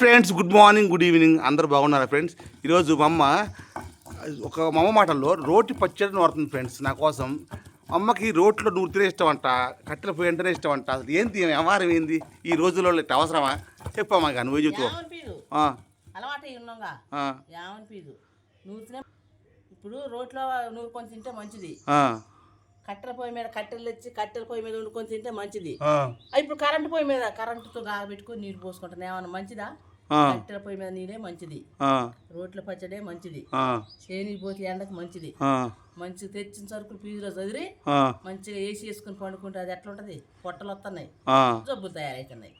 Friends good morning good evening. అందరూ బాగున్నారా friends? ఈరోజు మా అమ్మ ఒక మా అమ్మ మాటల్లో రోటి పచ్చడి నూరుతుంది ఫ్రెండ్స్ నా కోసం. అమ్మకి రోట్లో నూరితేనే ఇష్టం అంట కట్టెల పోయి అంటేనే ఇష్టం అంట. అసలు ఏంటి ఈమె వ్యవహారం ఏంది? ఈ రోజుల్లో ఇట్ట అవసరమా? చెప్పమ్మా కానీ నువ్వు చెప్తావు ఇప్పుడు రోట్లో నూరుకొని తింటే మంచిది. కట్టెల పొయ్యి మీద కట్టెలు తెచ్చి కట్టెల పొయ్యి మీద వండుకొని తింటే మంచిది. ఇప్పుడు కరెంటు పొయ్యి మీద కరెంటుతో పెట్టుకొని నీరు పోసుకుంటాను ఏమన్నా మంచిదా? కట్టెల పొయ్యి మీద నీరే మంచిది. రోట్ల పచ్చడే మంచిది. ఆ, చేనికి పోతే ఎండకు మంచిది. ఆ, మంచిగా తెచ్చిన సరుకులు ఫీజులో చదివి మంచిగా వేసి వేసుకుని పండుకుంటే అది ఎట్లా ఉంటుంది? పొట్టలు వస్తున్నాయి జబ్బులు తయారవుతున్నాయి.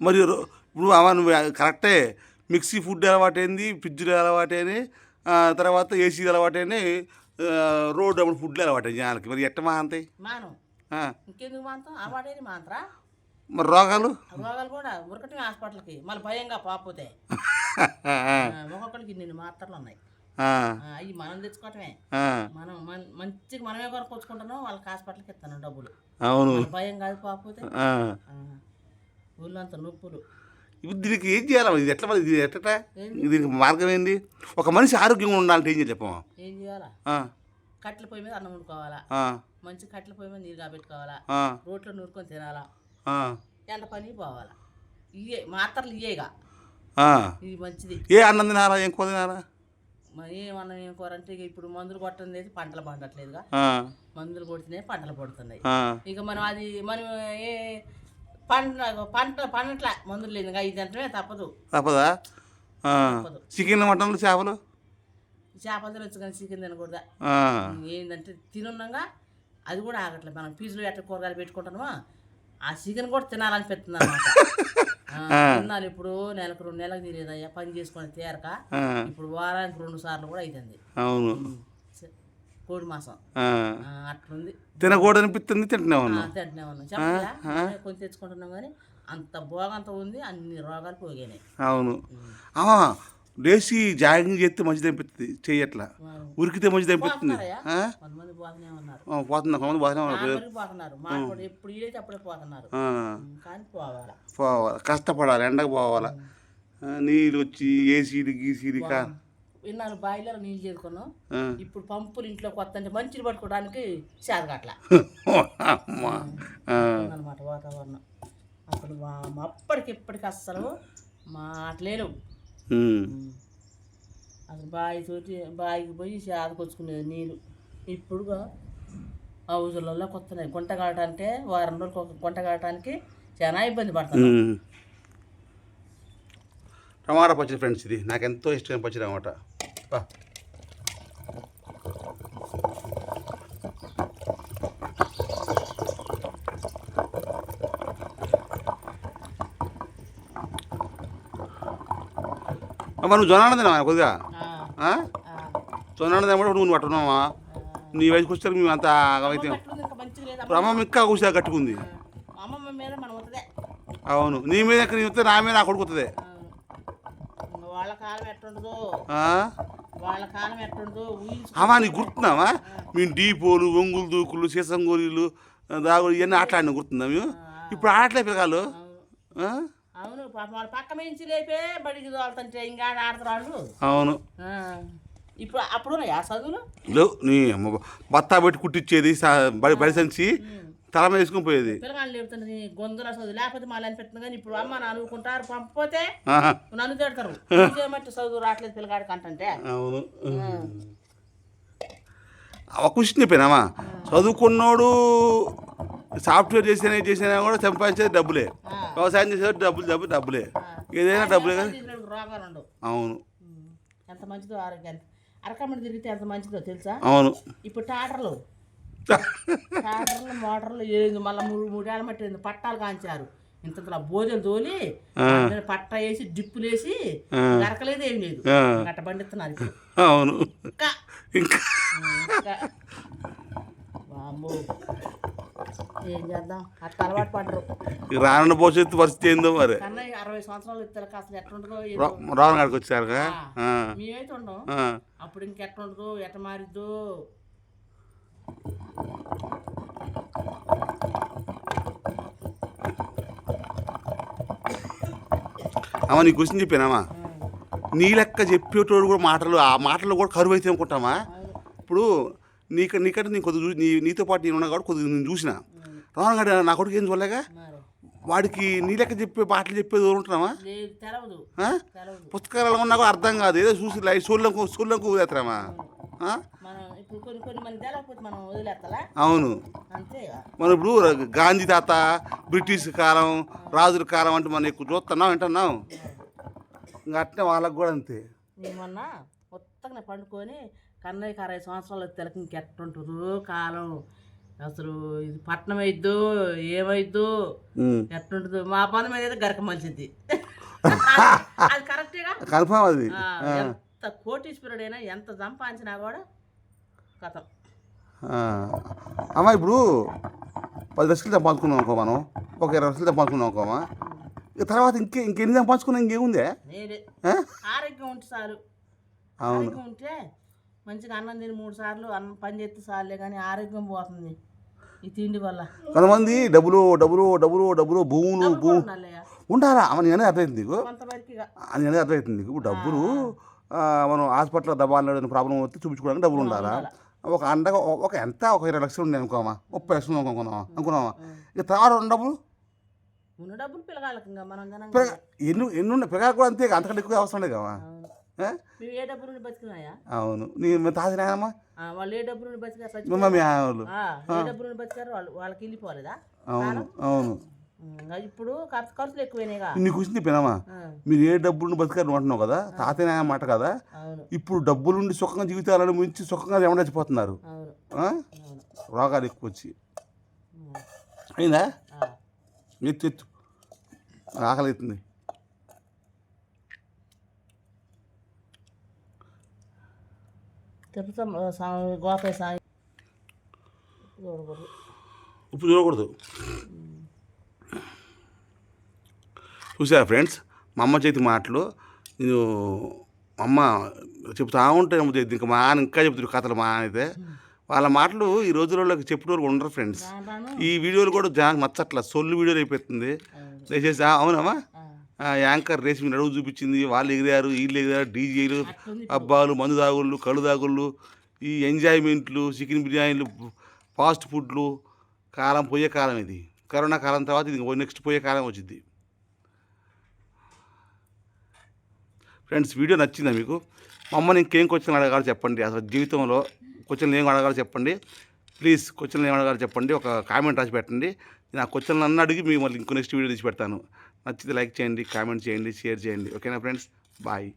మరి ఇప్పుడు అవ నువ్వు కరెక్టే. మిక్సీ ఫుడ్ అలవాటైంది ఫ్రిడ్జ్లు అలవాటైంది ఆ, తర్వాత ఏసీ అలవాటైంది రోడ్ అప్పుడు ఫుడ్లు అలవాటైంది జనాలకి. మరి ఎట్ట మా అంతే మానం ఇంకెందుకు మాంతం అవాడేది మాంత్రా మరి రోగాలు? రోగాలు కూడా ఉరకటమే హాస్పిటల్కి. మళ్ళీ భయంగా పాపోతే. ఆ, ఒక్కొక్కరికి నిన్ను మాత్రలు ఉన్నాయి. అవి మనం తెచ్చుకోవటమే. మనం మంచిగా మనమే కొనుక్కొచ్చుకుంటున్నాం వాళ్ళకి హాస్పిటల్కి ఇస్తాను డబ్బులు. అవును. భయం కాదు పాపోతే. ఆ. ఊళ్ళంతా నొప్పులు. ఇప్పుడు దీనికి ఏం చేయాలి? ఇది ఎట్లా ఇది ఎట్ట దీనికి మార్గం ఏంది? ఒక మనిషి ఆరోగ్యంగా ఉండాలంటే ఏం చేయాలి చెప్పమ్మా? ఏం చేయాలా? కట్టెల పొయ్యి మీద అన్నం వండుకోవాలా? మంచి కట్టెల పొయ్యి మీద నీరు కాబెట్టుకోవాలా? ఆ, రోట్లో నూరుకొని తినాలా? ఎండ పని పోవాలా. ఇవే మాత్రలు ఇయ్యేగా. ఆ. ఇది మంచిది. ఏ అన్నం తినారా ఏం కూర తినారా మరి ఏమన్నా ఏం కూర అంటే ఇక ఇప్పుడు మందులు కొట్టడం పంటలు పండట్లేదుగా. మందులు కొడుతున్నాయి పంటలు పడుతున్నాయి. ఇక మనం అది మనం ఏ పంట పంట పండట్ల మందులు లేదు ఇంకా ఇది అంటే తప్పదు. తప్పదా? చికెన్ మటన్లు చేపలు? చేపలు తినొచ్చు కానీ చికెన్ తినకూడదా? ఏంటంటే తినున్నాగా అది కూడా ఆగట్లేదు మనం పీజులు ఎట్లా కూరగాయలు పెట్టుకుంటున్నామా ఆ చికెన్ కూడా తినాలనిపిస్తుంది అనమాట తినాలి ఇప్పుడు నెలకు రెండు నెలలకు తినేదయ్యా పని చేసుకొని తేరక ఇప్పుడు వారానికి రెండు సార్లు కూడా అవుతుంది అవును. కోడి మాసం. అట్లుంది. తినకూడదు అనిపిస్తుంది తింటున్నా ఉన్నాం చెప్పలే కొని తెచ్చుకుంటున్నాం కానీ అంత భోగంత ఉంది అన్ని రోగాలు పోగాయి అవును. లేచి జాగింగ్ చేస్తే మంచిది అనిపిస్తుంది చెయ్యట్లా ఉరికితే మంచిది అనిపిస్తుంది పోతున్నారయ్యా? ఆ? కొంతమంది బాగానే ఉన్నారు. పోతున్నారు. అప్పుడే పోతున్నారు. పోవాలా? కష్టపడాలి. ఎండకు పోవాలి. నీళ్ళు వచ్చి ఏసీలు గీసీలు కా? విన్నాను. బాయిలో నీళ్ళు చేరుకున్నాం. ఇప్పుడు పంపులు ఇంట్లోకి వస్తుంటే మంచిని పట్టుకోవడానికి. ఆ, అనమాట వాతావరణం. అసలు మా- అప్పటికి ఇప్పటికి అస్సలు మాటలేరు. అసలు బావి తోటి బావికి పోయి చేదకొచ్చుకునేది నీళ్ళు ఇప్పుడు హౌజులలో కొత్తనాయి గుంట కావటానికి వారం రోజులకు ఒక గుంట కావటానికి చాలా ఇబ్బంది ఉమ్. టమాటా పచ్చడి ఫ్రెండ్స్ ఇది. నాకు ఎంతో ఇష్టమైన పచ్చడి అనమాట అమ్మ నువ్వు జొన్న తినవా కొద్దిగా. జొన్న తినప్పుడు నువ్వు పట్టున్నావా నీ వయసుకి వచ్చారు మేము అంత అయితే అట్లుంది ఇంకా కూసా కట్టుకుంది. అమ్మమ్మ అవును. నీ మీద ఎక్కడ నీ వస్తే నా మీద నా కొడుకు వస్తుంది అమ్మా నీకు గుర్తున్నావా మేము డీపోలు ఒంగులు దూకులు సీసంగోరీలు దాగుడు ఇవన్నీ ఆటలాడిన గుర్తుందా మేము ఇప్పుడు ఆటలే పిల్లగాళ్ళు. ఆ? అవును పాపం వాళ్ళ పక్క నుంచి లేపే బడికి తోలుతుంటే ఇంకా ఆడ ఆడతారు అవును. ఇప్పుడు అప్పుడు ఉన్నాయా చదువులు? లేవు నీ అమ్మ బత్తా పెట్టి కుట్టించేది బడి బడి సంచి తల మీద వేసుకొని పోయేది. పిల్లగాళ్ళు లేపుతుంది గొంతుల చదువు లేకపోతే మళ్ళీ అనిపిస్తుంది కానీ ఇప్పుడు అమ్మ అనుకుంటారు పంపపోతే. నన్ను తిడతారు. ఏమంటే చదువు రావట్లేదు పిల్లగాడికి అంటుంటే? అవును. ఒక క్వశ్చన్ చెప్పానమ్మా చదువుకున్నోడు సాఫ్ట్వేర్ చేసినా చేసినా కూడా సంపాదించేది డబ్బులే. వ్యవసాయం చేసేది డబ్బులు డబ్బులు డబ్బులే. ఏదైనా డబ్బులే కదా అవును. ఎంత మంచిదో ఆరోగ్యానికి అరకమ్మడి తిరిగితే ఎంత మంచిదో తెలుసా? అవును. ఇప్పుడు టాటర్లు. టాటర్లు మోటార్లు ఏంది మళ్ళీ మూడు మూడేళ్ళ మట్టి పట్టాలు కాంచారు. ఇంతలో బోధలు తోలి పట్ట వేసి డిప్పులు వేసి నరకలేదు ఏం లేదు. గట్ట పండిస్తున్నారు. అవును. ఇంకా. ఇంకా. ఏం చేద్దాం? అట్ట అలవాటు పడరు ఈ రానున్న భవిష్యత్తు పరిస్థితి ఏందో మరి. కన్నా ఈ అరవై సంవత్సరాలు అసలు ఎట్లుంటుందో రావణ మేమైతే ఉండం. ఆ. అప్పుడు ఇంకెట్లుంటుందో ఎట్ట మారిద్దో. అమ్మ నీ క్వశ్చన్ చెప్పానమ్మా. నీ లెక్క చెప్పేటోడు కూడా మాటలు ఆ మాటలు కూడా కరువు అయితే అనుకుంటామా ఇప్పుడు నీక నీకంటే నేను కొద్దిగా నీ నీతో పాటు నేను ఉన్నా కాబట్టి కొద్దిగా నేను చూసిన. రావణ గారు నా కొడుకు ఏం చూడలేగా? మరి. వాడికి నీ లెక్క చెప్పే మాటలు చెప్పేది? తెలవదు. పుస్తకాలు ఉన్నా కూడా అర్థం కాదు. ఏదో చూసి లైట్ తెలవకపోతే మనం వదిలేస్తాలా అవును. మనం ఇప్పుడు గాంధీ తాత బ్రిటిష్ కాలం రాజుల కాలం అంటే మనం ఎక్కువ చూస్తున్నాం వింటున్నాం. ఇంకా అట్నే వాళ్ళకి కూడా అంతే. మొన్న కొత్తగా పండుకొని కన్నయ్యకి అరవై సంవత్సరాలు తెలకి ఇంకెట్టుంటుందో కాలం. అసలు ఇది పట్నం అయిద్దో ఏమైద్దో. ఎట్టుంటుందో. మా పని మీద అయితే గరక మలిచింది. అది కరెక్టేగా కన్ఫామ్ అది. ఎంత కోటీశ్వరుడైనా ఎంత సంపాదించినా కూడా కథం. అమ్మ ఇప్పుడు పది లక్షలు సంపాదించుకున్నాం అనుకో మనం. ఒక ఇరవై లక్షలు సంపాదించుకున్నాం అనుకోమా ఇక తర్వాత ఇంకే ఇంకెన్ని సంపాదించుకున్నా ఇంకేముందే? ఆరోగ్యం ఉంటే చాలు. అవును. ఉంటే మంచిగా అన్నం తిని మూడు సార్లు అన్నం పని చేస్తే చాలే కానీ ఆరోగ్యం పోతుంది ఈ తిండి వల్ల. కొంతమంది డబ్బులు డబ్బులు డబ్బులు డబ్బులు భూములు భూ ఉండాలా నేను అనేది అర్థమైంది నీకు? అని అనేది అర్థమవుతుంది నీకు. డబ్బులు మనం హాస్పిటల్లో దబాలు ప్రాబ్లం వస్తే చూపించుకోవడానికి డబ్బులు ఉండాలా? ఒక అండగా ఒక- ఎంత? ఒక ఇరవై లక్షలు ఉన్నాయి అనుకోమా? ముప్పై లక్షలు అనుకున్నామా అనుకున్నామా ఇక తర్వాత ఉన్న డబ్బులు ఎన్ని ఎన్ని ఉన్నాయి? పిల్లగా కూడా అంతే అంతకంటే ఎక్కువ అవసరం లేదు కదా. ఏ? డబ్బు నుండి బతికినాయా? అవును. నీ మీ తాత నాయనమ్మా? ఆ, వాళ్ళు ఏ డబ్బు నుండి బతికారు. మమ్మీ వాళ్ళు ఏ డబ్బు నుండి బతికారు? వాళ్ళు వాళ్ళకి వెళ్ళిపోలేదా? అవును అవును. ఇంకా ఇప్పుడు ఖర్చు ఖర్చులు ఎక్కువైనాయిగా. నీకు వచ్చింది పినమా మీరు ఏ డబ్బులు బతికారు అంటున్నావు కదా? తాతయ్య నాయన మాట కదా? ఇప్పుడు డబ్బులుండి సుఖంగా జీవితాలను మించి సుఖంగా ఆ? అవును. రోగాలు ఎక్కువ వచ్చి. అయిందా? ఎత్తు ఎత్తు. ఆకలి అవుతుంది. స్వామి గోపాయ స్వామి చూడకూడదు. ఉప్పు చూడకూడదు. చూసారా ఫ్రెండ్స్ మా అమ్మ చేతి మాటలు నేను అమ్మ చెప్తా ఉంటే ఇంకా మా ఆయన ఇంకా చెప్తాడు కథలు మా అయితే. వాళ్ళ మాటలు ఈ రోజులలోకి చెప్పేవారు ఉండరు ఫ్రెండ్స్. ఈ వీడియోలు కూడా జనానికి నచ్చట్ల సొల్లు వీడియోలు అయిపోతుంది. దయచేసి అవునమ్మా? యాంకర్ రేసి మీద అడుగు చూపించింది. వాళ్ళు ఎగిరారు వీళ్ళు ఎగిరారు డీజేలు అబ్బాలు మందు దాగుళ్ళు కళ్ళు దాగుళ్ళు ఈ ఎంజాయ్మెంట్లు చికెన్ బిర్యానీలు ఫాస్ట్ ఫుడ్లు కాలం పోయే కాలం ఇది. కరోనా కాలం తర్వాత ఇది నెక్స్ట్ పోయే కాలం వచ్చింది ఫ్రెండ్స్ వీడియో నచ్చిందా మీకు? మా అమ్మని ఇంకేం క్వశ్చన్ అడగాలో చెప్పండి. అసలు జీవితంలో క్వశ్చన్లు ఏం అడగాలో చెప్పండి. ప్లీజ్ క్వశ్చన్లు ఏం అడగాలో చెప్పండి. ఒక కామెంట్ రాసి పెట్టండి. నేను ఆ క్వశ్చన్లు అన్నీ అడిగి మీకు మళ్ళీ ఇంకో నెక్స్ట్ వీడియో తీసి పెడతాను. నచ్చితే లైక్ చేయండి కామెంట్ చేయండి షేర్ చేయండి. ఓకేనా ఫ్రెండ్స్? బాయ్.